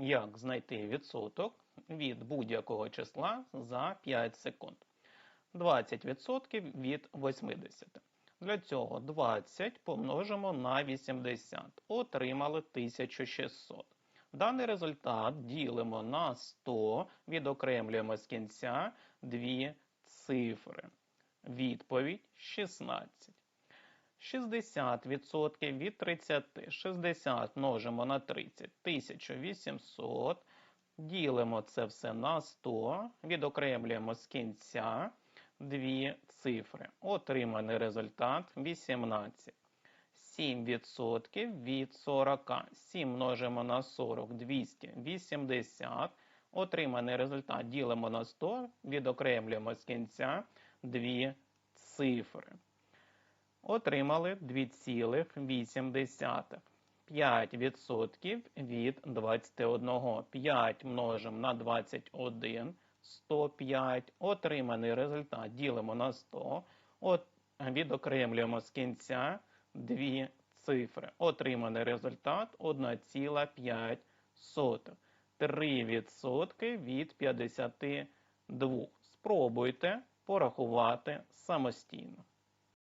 Як знайти відсоток від будь-якого числа за 5 секунд? 20% від 80. Для цього 20 помножимо на 80. Отримали 1600. Даний результат ділимо на 100, відокремлюємо з кінця дві цифри. Відповідь 16. 60% від 30. 60 множимо на 30. 1800. Ділимо це все на 100. Відокремлюємо з кінця дві цифри. Отриманий результат 18. 7% від 40. 7 множимо на 40, 280. Отриманий результат ділимо на 100, відокремлюємо з кінця дві цифри. Отримали 2,8. 5% від 21. 5 множимо на 21, 105. Отриманий результат ділимо на 100. От, відокремлюємо з кінця дві цифри. Отриманий результат 1,5. 3% від 52. Спробуйте порахувати самостійно.